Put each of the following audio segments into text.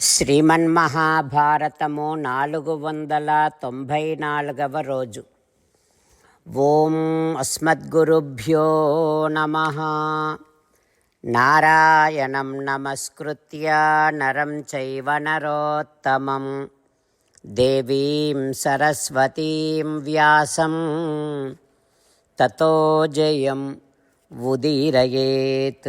శ్రీమన్మహాభారతము నాలుగు వందల తొంభై నాలుగవ రోజు. ఓం అస్మద్గురుభ్యో నమ. నారాయణం నమస్కృత్య నరం చైవ నరోత్తమం. దేవీం సరస్వతీం వ్యాసం. తతో జయం ఉదీరయేత్.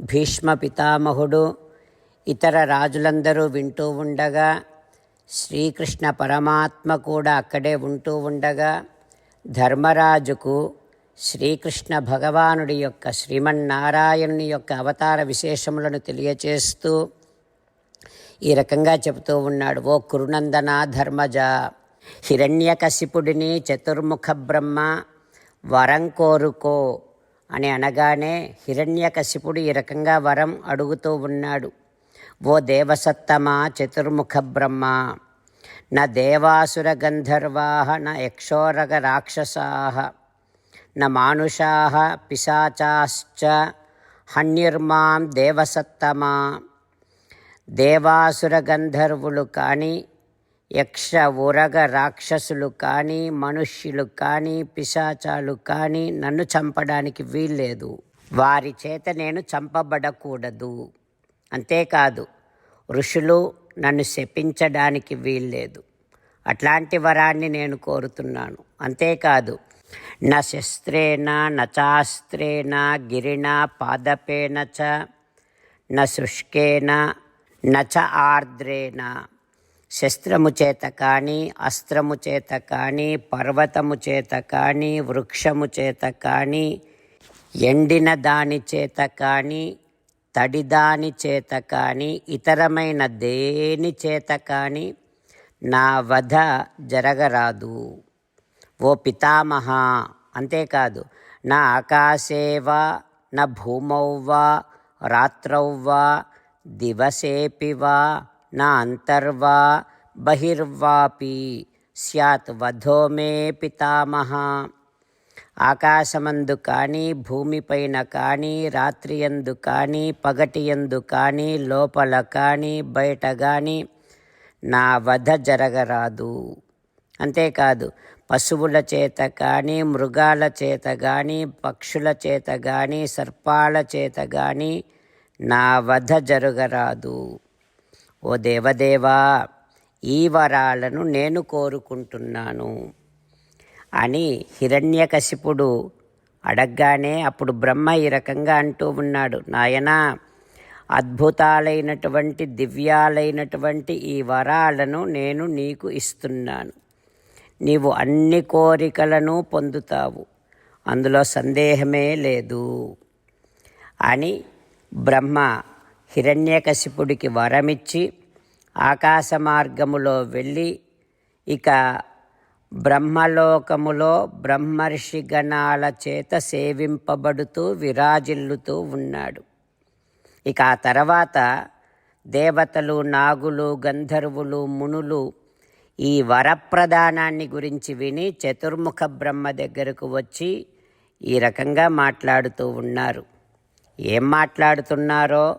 భీష్మ పితామహుడు ఇతర రాజులందరూ వింటూ ఉండగా శ్రీకృష్ణ పరమాత్మ కూడా అక్కడే ఉంటూ ఉండగా ధర్మరాజుకు శ్రీకృష్ణ భగవానుడి యొక్క శ్రీమన్నారాయణుని యొక్క అవతార విశేషములను తెలియచేస్తూ ఈ రకంగా చెబుతూ ఉన్నాడు. ఓ కురునందన ధర్మజ హిరణ్యకశిపుడిని చతుర్ముఖ బ్రహ్మ వరం కోరుకో అని అనగానే హిరణ్యకశిపుడు ఈ రకంగా వరం అడుగుతూ ఉన్నాడు. ఓ దేవసత్తమ చతుర్ముఖ బ్రహ్మ న దేవాసుర గంధర్వాహ న యక్షోరగ రాక్షసాహ న మానుషాహ పిశాచాశ్చ హన్యుర్మాం దేవసత్తమా. దేవాసుర గంధర్వులు కానీ యక్ష ఉరగ రాక్షసులు కానీ మనుష్యులు కానీ పిశాచాలు కానీ నన్ను చంపడానికి వీల్లేదు. వారి చేత నేను చంపబడకూడదు. అంతేకాదు ఋషులు నన్ను శపించడానికి వీల్లేదు. అట్లాంటి వరాన్ని నేను కోరుతున్నాను. అంతేకాదు న శస్త్రేణ నచాస్త్రేణ గిరిణ పాదపేన చ న శుష్కేన నచ ఆర్ద్రేణ. శస్త్రము చేత కానీ అస్త్రము చేత కానీ పర్వతము చేత కానీ వృక్షము చేత కానీ ఎండిన దాని చేత కానీ తడిదాని చేత కానీ ఇతరమైన దేని చేత కానీ నా వధ జరగరాదు. ఓ పితామహ అంతేకాదు. నా ఆకాశేవా నా భూమౌ వా దివసేపివా నా అంతర్వా బహిర్వాపి స్యాత్ వధో మే పితామహ. ఆకాశమందు కానీ భూమిపైన కానీ రాత్రియందు కానీ పగటియందు కానీ లోపల కానీ బయట కానీ నా వధ జరగరాదు. అంతేకాదు పశువుల చేత కానీ మృగాల చేత కానీ పక్షుల చేత కానీ సర్పాల చేత కానీ నా వధ జరగరాదు. ఓ దేవదేవా ఈ వరాలను నేను కోరుకుంటున్నాను. అని హిరణ్యకశిపుడు అడగగానే అప్పుడు బ్రహ్మ ఈ రకంగా అంటూ ఉన్నాడు నాయనా అద్భుతాలైనటువంటి దివ్యాలైనటువంటి ఈ వరాలను నేను నీకు ఇస్తున్నాను. నీవు అన్ని కోరికలను పొందుతావు. అందులో సందేహమే లేదు. అని బ్రహ్మ హిరణ్యకశిపుడికి వరమిచ్చి ఆకాశ మార్గములో వెళ్ళి ఇక బ్రహ్మలోకములో బ్రహ్మర్షి గణాల చేత సేవింపబడుతూ విరాజిల్లుతూ ఉన్నాడు. ఇక ఆ తర్వాత దేవతలు నాగులు గంధర్వులు మునులు ఈ వరప్రదానాన్ని గురించి విని చతుర్ముఖ బ్రహ్మ దగ్గరకు వచ్చి ఈ రకంగా మాట్లాడుతూ ఉన్నారు. ఏం మాట్లాడుతున్నారో